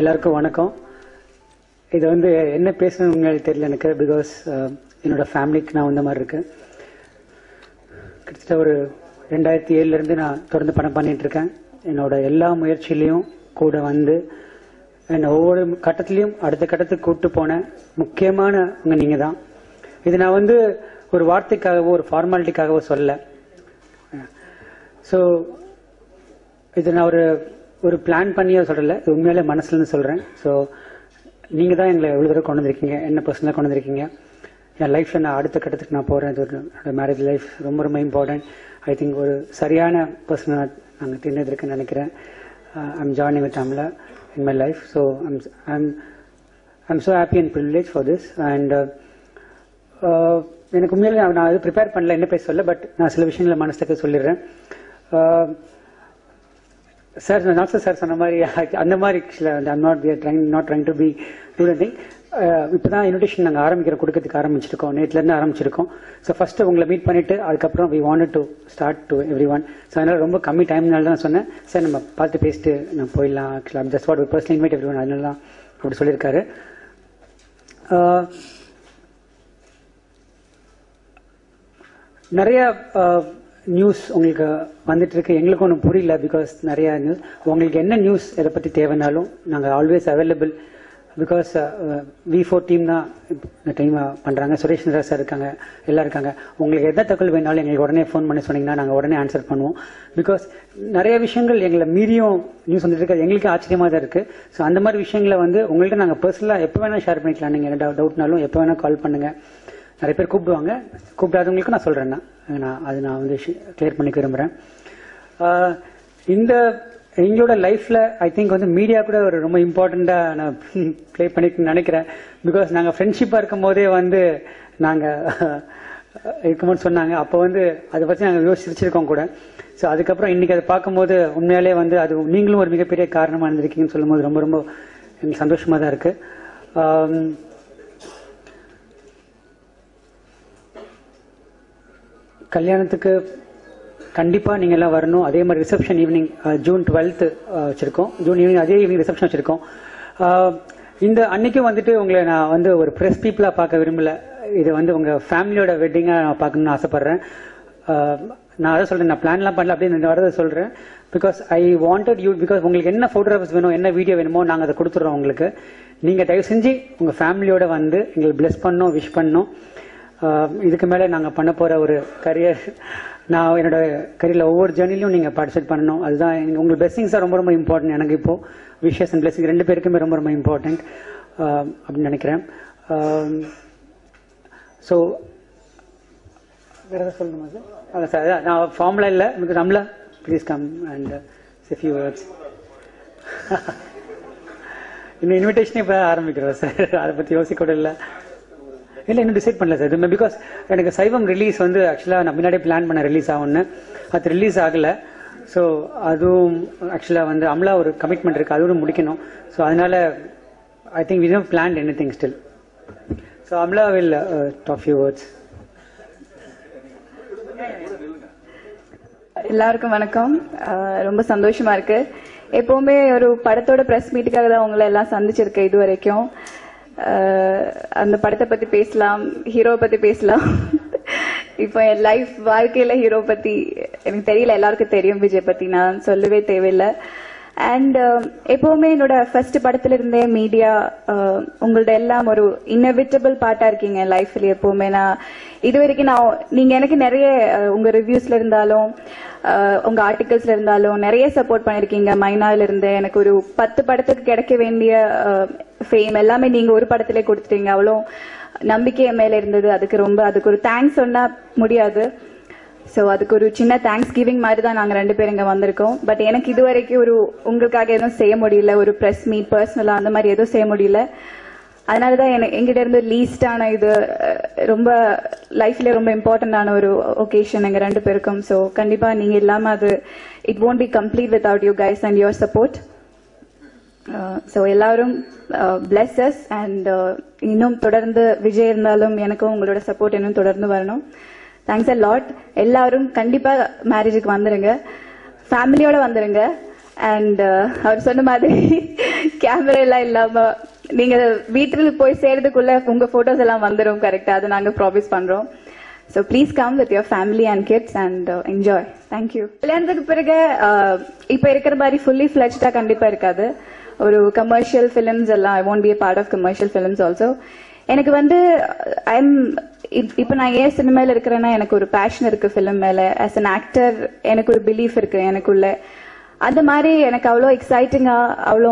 எல்லாருக்கும் வணக்கம். இது வந்து என்ன பேசணும்னு தெரியல எனக்கு பிகாஸ் uh, என்னோட ஃபேமிலிக்கு நான் வந்த மாதிரி இருக்கேன் கிட்டத்தட்ட ஒரு ரெண்டாயிரத்தி ஏழுல இருந்து நான் தொடர்ந்து பணம் பண்ணிட்டு இருக்கேன். என்னோட எல்லா முயற்சியிலையும் கூட வந்து என்னை ஒவ்வொரு கட்டத்திலையும் அடுத்த கட்டத்துக்கு கூப்பிட்டு போன முக்கியமானவங்க நீங்க தான். இது நான் வந்து ஒரு வார்த்தைக்காகவோ ஒரு ஃபார்மாலிட்டிக்காகவோ சொல்லல. ஸோ இது நான் ஒரு ஒரு பிளான் பண்ணியோ சொல்லல. இது உண்மையிலே மனசுல இருந்து சொல்றேன். ஸோ நீங்க தான் எங்களை எவ்வளவு தூரம் கொண்டு வந்திருக்கீங்க? என்ன பர்சனலாக கொண்டு வந்திருக்கீங்க? என் லைஃப்ல நான் அடுத்த கட்டத்துக்கு நான் போறேன். இது ஒரு மேரேஜ் லைஃப் ரொம்ப ரொம்ப இம்பார்ட்டன்ட் ஐ திங்க் ஒரு சரியான பர்சனாக நாங்கள் தேர்ந்தெடுக்குன்னு நினைக்கிறேன். I'm joining with Amala in my life so I'm I'm I'm so happy and privilege for this and எனக்கு உண்மையிலே நான் அது ப்ரிப்பேர் பண்ணல என்ன பேச சொல்ல பட் நான் சில விஷயங்களை மனசுக்கு சொல்லிடுறேன். Uh, சார் நான் சார் சொன்ன மாதிரி அந்த மாதிரி I'm not trying not trying to be to thing இப்போதான் இன்விடேஷன் நாங்கள் ஆரம்பிக்கிற கொடுக்கறதுக்கு ஆரம்பிச்சிருக்கோம். நேற்றுலேருந்து ஆரம்பிச்சிருக்கோம். ஸோ ஃபர்ஸ்ட் உங்களை மீட் பண்ணிட்டு அதுக்கப்புறம் we want to start to everyone so அதனால ரொம்ப கம்மி டைம்னால தான் சொன்னேன். சார் நம்ம பார்த்து பேசிட்டு நான் போயிடலாம். ஆக்சுவலாக just what personal invite everyone அதனால தான் அப்படி சொல்லியிருக்காரு. Uh, நிறைய uh, நியூஸ் உங்களுக்கு வந்துட்டு இருக்கு எங்களுக்கு ஒன்றும் புரியல பிகாஸ் நிறைய நியூஸ் உங்களுக்கு என்ன நியூஸ் இதை பற்றி தேவைனாலும் நாங்கள் always available because we four team தான் இந்த டைம் பண்ணுறாங்க சுரேஷ் நரா சார் இருக்காங்க. எல்லாம் இருக்காங்க. உங்களுக்கு எந்த தகவல் வேணாலும் எங்களுக்கு உடனே ஃபோன் பண்ணி சொன்னீங்கன்னா நாங்கள் உடனே ஆன்சர் பண்ணுவோம். பிகாஸ் நிறைய விஷயங்கள் எங்களை மீறியும் நியூஸ் வந்துட்டு இருக்கு எங்களுக்கு ஆச்சரியமாக தான் இருக்கு. ஸோ அந்த மாதிரி விஷயங்களை வந்து உங்கள்கிட்ட நாங்கள் பர்சனலாக எப்போ வேணால் ஷேர் பண்ணிக்கலாம். நீங்கள் டவுட்னாலும் எப்போ வேணால் கால் பண்ணுங்கள் நிறைய பேர் கூப்பிடுவாங்க. கூப்பிடாதவங்களுக்கு நான் சொல்றேன் நான் அது நான் வந்து கிளியர் பண்ணிக்க விரும்புறேன். இந்த எங்களோட லைஃப்ல ஐ திங்க் வந்து மீடியா கூட ஒரு ரொம்ப இம்பார்ட்டண்டா நான் ப்ளே பண்ணிட்டு நினைக்கிறேன். பிகாஸ் நாங்க ஃப்ரெண்ட்ஷிப்பா இருக்கும் போதே வந்து நாங்க இருக்கும்போது சொன்னாங்க. அப்போ வந்து அதை பத்தி நாங்கள் யோசிச்சிருக்கோம் கூட. ஸோ அதுக்கப்புறம் இன்னைக்கு அதை பார்க்கும்போது உண்மையாலே வந்து அது நீங்களும் ஒரு மிகப்பெரிய காரணமாக இருந்திருக்கீங்கன்னு சொல்லும்போது ரொம்ப ரொம்ப எங்களுக்கு சந்தோஷமா தான் இருக்கு. கல்யாணத்துக்கு கண்டிப்பாக நீங்கள் எல்லாம் வரணும். அதே மாதிரி ரிசப்ஷன் ஈவினிங் ஜூன் டுவெல்த் வச்சுருக்கோம். ஜூன் ஈவினிங் அதே ஈவினிங் ரிசப்ஷன் வச்சுருக்கோம். இந்த அன்னைக்கும் வந்துட்டு உங்களை நான் வந்து ஒரு ப்ரெஸ் பீப்புளாக பார்க்க விரும்பல. இது வந்து உங்கள் ஃபேமிலியோட வெட்டிங்காக நான் பார்க்கணும்னு ஆசைப்பட்றேன். நான் அதை சொல்கிறேன் நான் பிளான்லாம் பண்ணல அப்படின்னு வரதை சொல்கிறேன் because I wanted you because உங்களுக்கு என்ன போட்டோகிராஃபர்ஸ் வேணும் என்ன வீடியோ வேணுமோ நாங்கள் அதை கொடுத்துட்றோம் உங்களுக்கு. நீங்கள் தயவு செஞ்சு உங்கள் ஃபேமிலியோட வந்து எங்களுக்கு பிளெஸ் பண்ணோம் விஷ் பண்ணோம் இதுக்கு மேல நாங்க பண்ண போற ஒரு கரியர் நான் என்னோட கரியர்ல ஒவ்வொரு ஜேர்னிலையும் நீங்க பார்ட்டிசிபேட் பண்ணணும். அதுதான் எனக்கு- உங்க பிளெஸிங்ஸ் தான் ரொம்ப ரொம்ப இம்பார்ட்டன்ட் எனக்கு இப்போ. விஷஸ் அண்ட் பிளெஸிங் ரெண்டு பேருக்குமே ரொம்ப ரொம்ப இம்பார்ட்டன்ட் அப்படின்னு நினைக்கிறேன். ஸோ வேறு சொல்லணுமா சார் அதான் சார் அதான் நான் ஃபார்முலா இல்லை. எனக்கு நம்மள please come and few words இன்னும் இன்விடேஷனே இப்போ ஆரம்பிக்கிறோம் சார் அதை பற்றி யோசிக்க கூட இல்லை. இல்லை இன்னும் டிசைட் பண்ணல சார் எதுவுமே பிகாஸ் எனக்கு சைவம் ரிலீஸ் வந்து ஆக்சுவலாக நான் முன்னாடியே பிளான் பண்ண ரிலீஸ் ஆகும்னு. அது ரிலீஸ் ஆகலை. ஸோ அதுவும் ஆக்சுவலாக வந்து அம்லா ஒரு கமிட்மெண்ட் இருக்குது அதுவும் முடிக்கணும். ஸோ அதனால I think we don't plan anything still so Amala will talk few words எல்லாருக்கும் வணக்கம். ரொம்ப சந்தோஷமா இருக்கு. எப்பவுமே ஒரு படத்தோட ப்ரெஸ் மீட்டுக்காக தான் உங்களை எல்லாம் சந்திச்சிருக்கேன் இது வரைக்கும் அந்த படத்தை பத்தி பேசலாம் ஹீரோ பத்தி பேசலாம். இப்போ என் லைஃப் வாழ்க்கையில ஹீரோ பத்தி எனக்கு தெரியல எல்லாருக்கும் தெரியும் விஜய் பத்தி. நான் சொல்லவே தேவையில்லை. அண்ட் um, எப்பவுமே என்னோட ஃபர்ஸ்ட் படத்துல இருந்தே மீடியா um, உங்கள்ட்ட எல்லாம் ஒரு இன்னவிட்டபிள் பார்ட்டா இருக்கீங்க லைஃப்ல எப்பவுமே. நான் இது வரைக்கும் நான் நீங்க எனக்கு நிறைய உங்க ரிவ்யூஸ்ல இருந்தாலும் உங்க ஆர்டிகல்ஸ்ல இருந்தாலும் நிறைய சப்போர்ட் பண்ணிருக்கீங்க. மைனால இருந்து எனக்கு ஒரு பத்து படத்துக்கு கிடைக்க வேண்டிய ஃபேம் எல்லாமே நீங்க ஒரு படத்திலே கொடுத்துட்டீங்க. அவ்வளோ நம்பிக்கை என் மேல இருந்தது. அதுக்கு ரொம்ப அதுக்கு ஒரு தேங்க்ஸ் சொன்னா முடியாது. சோ அதுக்கு ஒரு சின்ன தேங்க்ஸ் கிவிங் மாதிரி தான் நாங்க ரெண்டு பேரும் இங்க வந்திருக்கோம். பட் எனக்கு இது வரைக்கும் ஒரு உங்களுக்காக எதுவும் செய்ய முடியல. ஒரு பிரஸ் மீட் பர்சனலா அந்த மாதிரி எதுவும் செய்ய முடியல. அதனால தான் எங்கிட்ட இருந்து லீஸ்டான இது ரொம்ப லைஃப்ல ரொம்ப இம்பார்ட்டன்டான ஒரு ஒகேஷன் எங்க ரெண்டு பேருக்கும். சோ கண்டிப்பா நீங்க இல்லாம அது it won't be complete without you guys and your support so எல்லாரும் பிளஸஸ் அண்ட் இன்னும் தொடர்ந்து விஜய் இருந்தாலும் எனக்கும் உங்களோட சப்போர்ட் இன்னும் தொடர்ந்து வரணும். தேங்க்ஸ் அ லாட் எல்லாரும் கண்டிப்பா மேரேஜுக்கு வந்துருங்க. ஃபேமிலியோட வந்துருங்க. அண்ட் அவர் சொன்ன மாதிரி கேமரா எல்லாம் இல்லாம நீங்க வீட்டுல போய் சேர்றதுக்குள்ள உங்க போட்டோஸ் எல்லாம் வந்துடும் கரெக்டா அதை நாங்க ப்ராமிஸ் பண்றோம். So please come with your family and kids and enjoy thank you கல்யாணத்துக்கு பிறகு இப்போ இப்ப இருக்கிற மாதிரி ஃபுல்லி ஃபிளெஜ்டா கண்டிப்பா இருக்காது. ஒரு கமர்ஷியல் ஃபிலிம்ஸ் எல்லாம் I won't be part of commercial films also எனக்கு வந்து uh, ஐ எம் இப்போ நான் ஏன் சினிமாவில் இருக்கிறேன்னா எனக்கு ஒரு பேஷன் இருக்கு ஃபிலிம் மேல. ஆஸ் அன் ஆக்டர் எனக்கு ஒரு பிலீஃப் இருக்கு எனக்குள்ள. அந்த மாதிரி எனக்கு அவ்வளோ எக்ஸைட்டிங்கா அவ்வளோ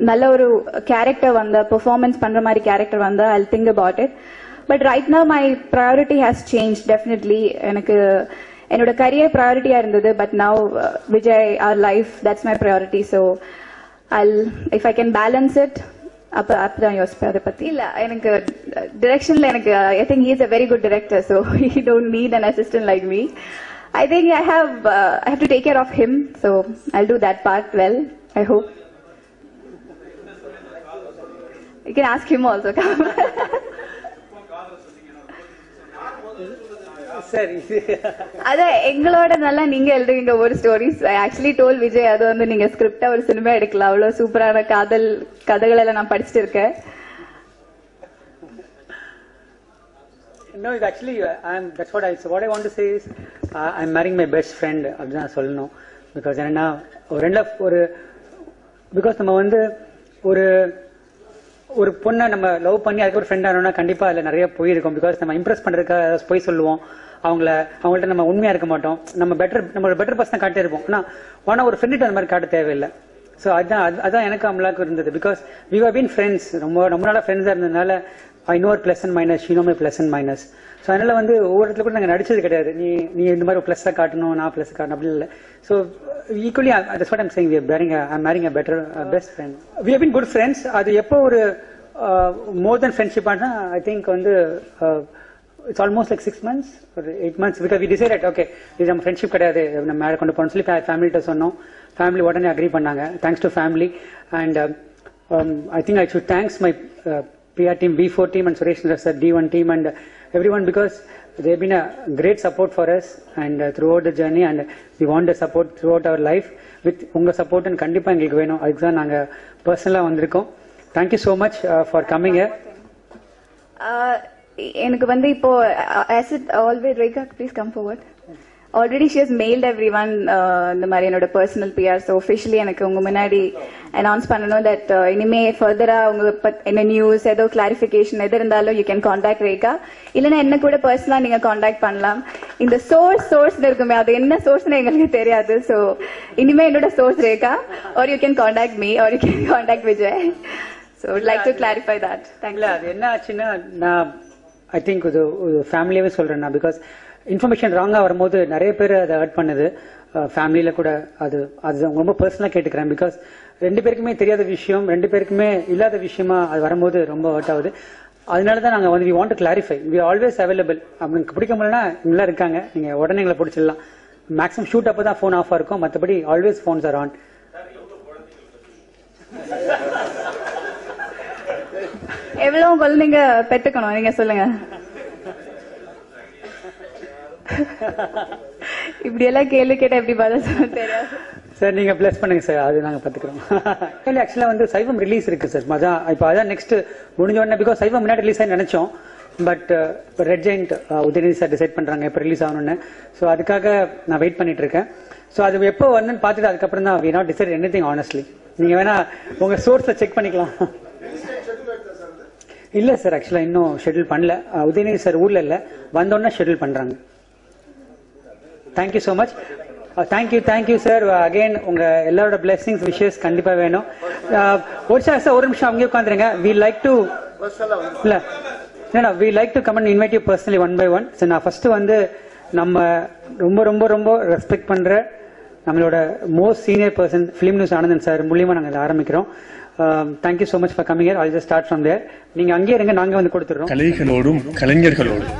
நல்ல ஒரு கேரக்டர் வந்த பெர்ஃபார்மன்ஸ் பண்ற மாதிரி கேரக்டர் வந்த I think about it but right now my priority has change definitely எனக்கு என்னோட கரியர் ப்ரையாரிட்டியா இருந்தது but now Vijay are life that's my priority so I'll if I can balance it அப்ப அப்பதான் யோசிப்பேன் அதை பத்தி. இல்ல எனக்கு டிரெக்ஷன்ல எனக்கு I think is a very good director so he don't need an assistant like me I think I have I have to take care of him so I do that part well I hope You can ask him also. Sir. இது அத எங்களோட நல்லா நீங்க எழுதுவீங்க ஒரு stories actually toll Vijay அது வந்து நீங்க ஸ்கிரிப்டா ஒரு சினிமா எடுக்கலாம். அவ்வளவு சூப்பரான காதல் கதைகள் எல்லாம் நான் படிச்சுட்டு இருக்கேன் No, it's actually, uh, I'm, that's what I, so what I want to say is, I marrying my best friend அப்படின்னு சொல்லணும். பிகாஸ் என்னன்னா ஒரு ரெண்டு ஒரு பிகாஸ் நம்ம வந்து ஒரு ஒரு பொண்ணை நம்ம லவ் பண்ணி அதுக்கு ஒரு ஃப்ரெண்ட் ஆனோம்னா கண்டிப்பா அதுல நிறைய போயிருக்கும். பிகாஸ் நம்ம இம்ப்ரெஸ் பண்றதுக்காக ஏதாவது போய் சொல்லுவோம். அவங்கள அவங்கள்ட்ட நம்ம உண்மையா இருக்க மாட்டோம். நம்ம பெட்டர் நம்ம பெட்டர் பர்சன் காட்டே இருப்போம். ஆனா ஒரு ஃப்ரெண்டுட்டு அந்த மாதிரி காட்ட தேவையில்லை. ஸோ அதுதான் அது- அதான் எனக்கு அமலாக்கு இருந்தது. Because we have been friends ரொம்ப ரொம்ப நாளா ஃப்ரெண்ட்ஸாக இருந்ததுனால I know plus and minus she know my plus and minus so அதனால வந்து ஒவ்வொரு இடத்துல கூட நாங்கள் நடிச்சது கிடையாது. நீ நீ இந்த மாதிரி ப்ளஸ்ஸாக காட்டணும் நான் ப்ளஸ் காட்டணும் அப்படி இல்லை. So equally that's what I'm saying we bearing I marrying a better best friend we have been good friends அது எப்போ ஒரு மோர் தென் ஃப்ரெண்ட்ஷிப் ஆனால் ஐ திங்க் வந்து it's almost like six months ஒரு eight months because we decide okay இது நம்ம friendship கிடையாது. நம்ம மேலே கொண்டு போகணும்னு சொல்லி ஃபேமிலிட்ட சொன்னோம். ஃபேமிலி உடனே அக்ரி பண்ணாங்க. Thanks to family and I think I should thanks my PR team B four team and Suresh sir D one team and everyone because they've been a great support for us and throughout the journey and we want the support throughout our life with உங்கள் சப்போர்ட் கண்டிப்பாக எங்களுக்கு வேணும். அதுக்கு தான் நாங்கள் பர்சனலாக வந்திருக்கோம். Thank you so much for coming Uh, எனக்கு வந்து இப்போ uh, as it always Rekha please come forward. Already she has mailed everyone இந்த மாதிரி என்னோட பர்சனல் பிஆர் ஸோ ஒஃபிஷியலி எனக்கு உங்க முன்னாடி அனௌன்ஸ் பண்ணணும் தட் இனிமே ஃபர்தரா உங்க என்ன நியூஸ் ஏதோ கிளாரிஃபிகேஷன் எது இருந்தாலும் யூ கேன் காண்டாக்ட் ரேகா. இல்லைன்னா என்ன கூட பர்சனலா நீங்க காண்டாக்ட் பண்ணலாம். இந்த சோர்ஸ் சோர்ஸ் இருக்குமே அது என்ன சோர்ஸ்னு எங்களுக்கு தெரியாது. ஸோ இனிமே என்னோட source Rekha. Or you can contact me or you can contact Vijay. So like to clarify that thank you அது என்ன ஆச்சுன்னா நான் ஐ திங்க் ஒரு ஃபேமிலியாவே சொல்றேன் நான் பிகாஸ் இன்ஃபர்மேஷன் ராங்கா வரும்போது நிறைய பேர் அதை ஹர்ட் பண்ணுது. ஃபேமிலியில கூட அது அது ரொம்ப பர்சனலா கேட்டுக்கிறேன் பிகாஸ் ரெண்டு பேருக்குமே தெரியாத விஷயம் ரெண்டு பேருக்குமே இல்லாத விஷயமா அது வரும்போது ரொம்ப ஹர்ட் ஆகுது. அதனால தான் நாங்கள் வந்து we want to clarify we always available அவங்களுக்கு பிடிக்க முடியலன்னா இங்கெல்லாம் இருக்காங்க. நீங்க உடனே எங்களை பிடிச்சிடலாம். மேக்ஸிமம் ஷூட் அப்போ தான் ஃபோன் ஆஃப் இருக்கும். மற்றபடி ஆல்வேஸ் ஃபோன்ஸ் ஆர் ஆன் எவ்வளவு குழந்தைங்க பெற்றுக்கணும் நீங்க சொல்லுங்க. இப்படி எல்லாம் கேள்வி கேட்டா எப்படி பதில் சொல்ல தெரியாது. சார் நீங்க பிளஸ் பண்ணுங்க சார் அது நாங்க பாத்துக்கிறோம். ஆக்சுவலா வந்து சைவம் ரிலீஸ் இருக்கு சார் அதான் இப்ப அதான் நெக்ஸ்ட் முடிஞ்ச உடனே பிகாஸ் சைவம் முன்னாடி ரிலீஸ் ஆகி நினைச்சோம். But Red Giant Udhayanidhi sir decide பண்றாங்க எப்போ ரிலீஸ் ஆகணும்னு. ஸோ அதுக்காக நான் வெயிட் பண்ணிட்டு இருக்கேன். ஸோ அது எப்போ வந்துன்னு பார்த்துட்டு அதுக்கப்புறம் தான் we not decide anything honestly நீங்க வேணா உங்க சோர்ஸை செக் பண்ணிக்கலாம். இல்ல சார் ஆக்சுவலா இன்னும் ஷெட்யூல் பண்ணல. உதயநிதி சார் ஊர்ல இல்ல. வந்தோடனே ஷெட்யூல் பண்றாங்க. Thank you so much thank you thank you sir again உங்க எல்லாரோட பிளெஸிங்ஸ் விஷஸ் கண்டிப்பா வேணும். Uh, ஒரு சார் சார் ஒரு நிமிஷம் அங்கேயே உட்காந்துருங்க வி லைக் டு இல்ல. இல்ல we like to come invite you personally one by one sir நான் ஃபர்ஸ்ட் வந்து நம்ம ரொம்ப ரொம்ப ரொம்ப ரெஸ்பெக்ட் பண்ற நம்மளோட most senior person film news Anandan sir மூலியமா நாங்கள் இதை ஆரம்பிக்கிறோம். Thank you so much for coming year all just start from there நீங்க அங்கேயே இருங்க நாங்க வந்து கொடுத்துறோம் கலைகளோடும் கலைஞர்களோடும்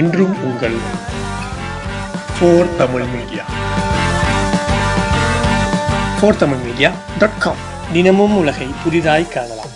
என்றும் உங்கள் four Tamil media four Tamil media dot com தினமும் உலகை புதிதாய் காணலாம்.